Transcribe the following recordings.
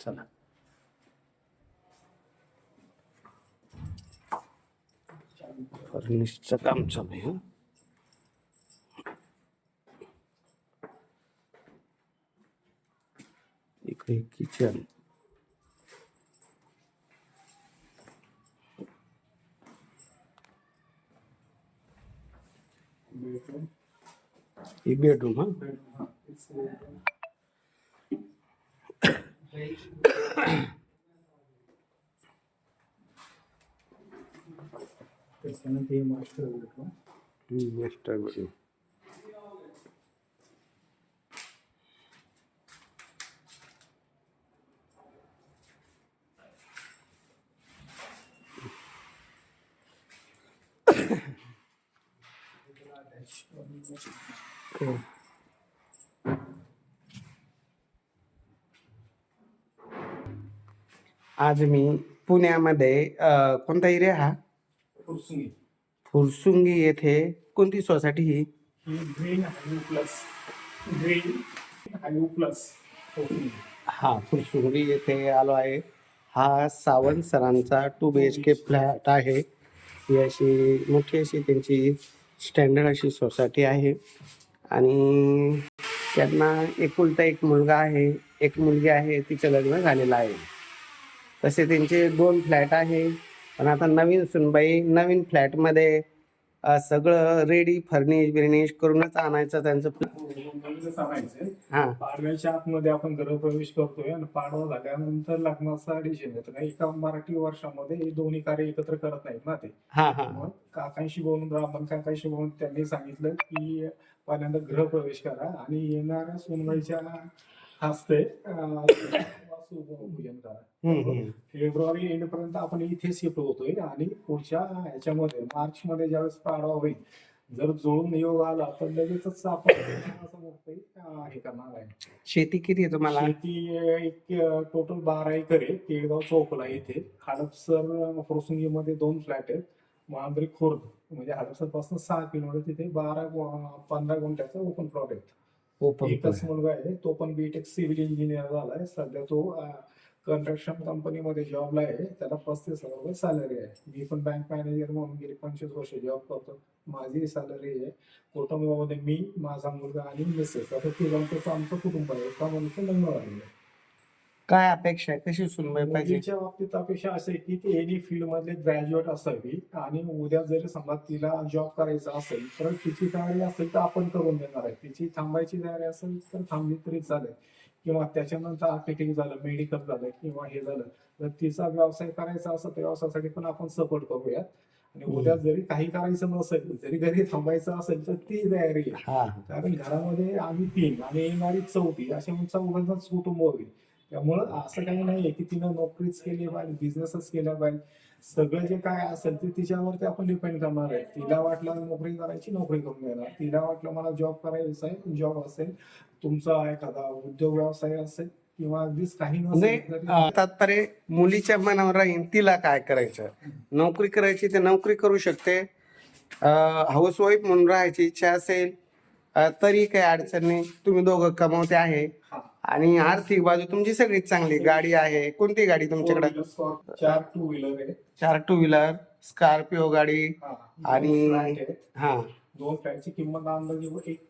चला. फर्निशचं काम चालू आहे. इकडे किचन ही बेडरूम हा. त्याच्यानंतर हे मास्टर बेडरूम मास्टर बेडरूम हो. आज मी पुण्यामध्ये कोणता एरिया हा? फुरसुंगी. फुरसुंगी येथे कोणती सोसायटी ही? Green hue plus. Green hue plus हा फुरसुंगी येथे आलो आहे. हा सावंत सरांचा two B H K flat आहे. ही अशी मोठी अशी त्यांची स्टँडर्ड अशी सोसायटी आहे. आणि त्यांना एकुलता एक मुलगा आहे. एक मुलगी आहे तिचं लग्न झालेलं आहे. तसे त्यांचे दोन फ्लॅट आहे. पण आता नवीन सुनबाई नवीन फ्लॅटमध्ये सगळं रेडी फर्निश बिर्निश करूनच आणायचं त्यांचं हा. पाडव्याच्या आतमध्ये आपण गृहप्रवेश करतोय आणि पाडवा झाल्यानंतर लग्नाचा येतो. नाही एका मराठी वर्षामध्ये हे दोन्ही कार्य एकत्र करत नाहीत ना ते. हा हा. काकांशी बोलून ब्राह्मण काकांशी बोलून त्यांनी सांगितलं की पहिल्यांदा गृहप्रवेश करा. आणि येणाऱ्या सोनबाईच्या हस्ते करा. फेब्रुवारी एंड पर्यंत आपण इथे शिफ्ट होतोय आणि पुढच्या ह्याच्यामध्ये मार्च मध्ये ज्यावेळेस पाडवा होईल जर जुळून योग आला तर लगेचच आपण असं हे करणार आहे. शेती किती आहे तुम्हाला? शेती एक टोटल बारा एकर आहे केळगाव चौकला इथे हडपसर फुरसुंगीमध्ये दोन फ्लॅट आहेत. मांजरी खुर्द म्हणजे हडपसरपासून सहा किलोमीटर तिथे बारा पंधरा गुंठ्याचा ओपन प्लॉट आहे एकच मुलगा आहे तो पण बीटेक सिव्हिल इंजिनियर झालाय सध्या तो कन्स्ट्रक्शन कंपनीमध्ये जॉबला आहे. त्याला पस्तीस हजार रुपये सॅलरी आहे. मी पण बँक मॅनेजर म्हणून गेली पंचवीस वर्ष जॉब करतो. माझी सॅलरी आहे. कुटुंबामध्ये मी माझा मुलगा आणि मिसेस आता तिघांचं आमचं कुटुंब आहे. एका मुलीचं लग्न झालेलं आहे. काय अपेक्षा आहे? कशी सुनबाई पाहिजे? मुलीच्या बाबतीत अपेक्षा असे की ती एनी फील्ड मधले ग्रॅज्युएट असावी आणि उद्या जरी समजा तिला जॉब करायचा असेल तर तिची तयारी असेल तर आपण करून देणार आहे. तिची थांबायची तयारी असेल तर थांबली तरी चालेल. किंवा त्याच्यानंतर आर्किटेक्ट झालं मेडिकल झालं किंवा हे झालं तर तिचा व्यवसाय करायचा असेल तर व्यवसायासाठी पण आपण सपोर्ट करूयात. आणि उद्या जरी काही करायचं नसेल जरी घरी थांबायचं असेल तर ती तयारी आहे. हा. कारण घरामध्ये आम्ही तीन आणि येणारी चौथी असे चौघांचाच कुटुंब होईल. त्यामुळं असं काही नाहीये की तिनं नोकरीच केली पाहिजे बिझनेसच केला पाहिजे. सगळं जे काय असेल ते तिच्यावरती आपण डिपेंड करणार आहे. तिला वाटलं नोकरी करायची नोकरी करून देणार. तिला वाटलं मला जॉब करायचा आहे जॉब असेल तुमचा एखादा उद्योग व्यवसाय असेल किंवा अगदीच काही म्हणजे नसेल तरी अं, तात्पर्य मुलीच्या मनावर राहील तिला काय करायचं? नोकरी करायची ते नोकरी करू शकते. हाऊस वाईफ म्हणून राहायची इच्छा असेल अं, तरी काही अडचण नाही. तुम्ही दोघं कमवते आहे. हा. आणि आर्थिक बाजू तुमची सगळीच चांगली. गाडी आहे. कोणती गाडी तुमच्याकडे? चार टू व्हीलर आहे. चार टू व्हीलर स्कॉर्पिओ गाडी. आणि-. हा. दोन फ्लॅटची किंमत अंदाजे एक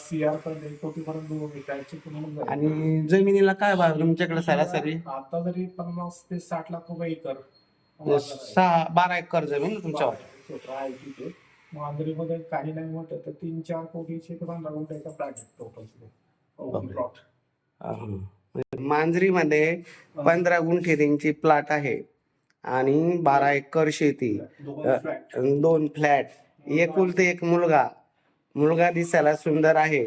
सीआर पर्यंत एक कोटी पर्यंत दोन किंमत. आणि जमिनीला काय भाव तुमच्याकडे सरासरी? आता तरी पन्नास ते साठ लाख रुपये एकर सहा बारा एकर जमीन तुमच्यावर. आहे तिथे. मांजरीमध्ये काही नाही म्हटलं तर तीन चार कोटीचे टोटल. प्लॉट अं, मांजरीमध्ये पंधरा गुंठे त्यांची प्लॉट आहे आणि बारा एकर शेती. दोन फ्लॅट. एकुलते एक मुलगा. मुलगा दिसायला सुंदर आहे.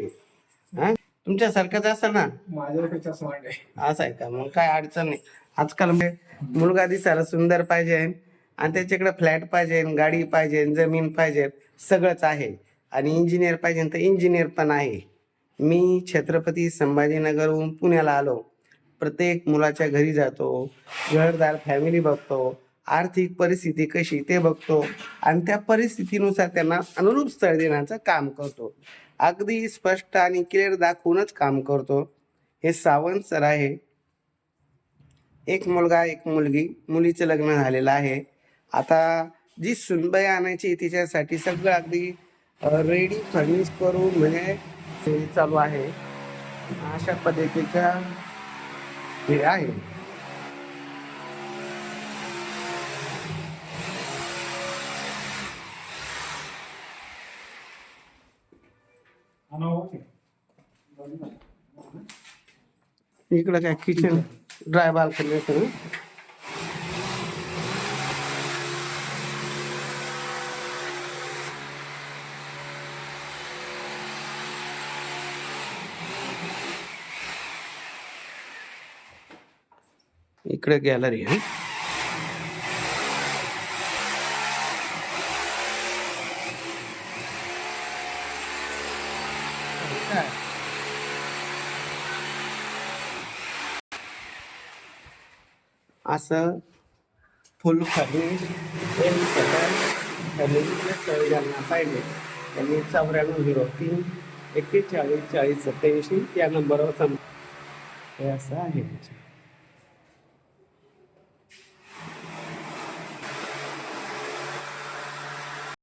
हा? तुमच्यासारखंच असेल ना? असं आहे का? मग काय अडचण नाही. आजकाल म्हणजे मुलगा दिसायला सुंदर पाहिजे. आणि त्याच्याकडे फ्लॅट पाहिजे गाडी पाहिजे जमीन पाहिजे सगळंच आहे. आणि इंजिनियर पाहिजे तर इंजिनियर पण आहे. मी छत्रपती संभाजीनगरहून पुण्याला आलो. प्रत्येक मुलाच्या घरी जातो घरदार फॅमिली बघतो आर्थिक परिस्थिती कशी ते बघतो आणि त्या परिस्थितीनुसार त्यांना अनुरूप स्थळ देण्याचं काम करतो. अगदी स्पष्ट आणि क्लिअर दाखवूनच काम करतो. हे सावंत सर आहे. एक मुलगा एक मुलगी मुलीचं लग्न झालेलं आहे. आता जी सुनबाई आणायची तिच्यासाठी सगळं अगदी रेडी फर्निश करून म्हणजे ते चालू आहे. अशा पद्धतीच्या हे आहे. इकडं काय किचन ड्राय बाल्कनी इकडे गॅलरी आहे. असं फुल फर्निश फॅमिलीला ज्यांना पाहिजे. त्यांनी चौऱ्याण्णव झिरो तीन एक्केचाळीस चाळीस सत्याऐंशी या नंबरवर संप हे असं आहे.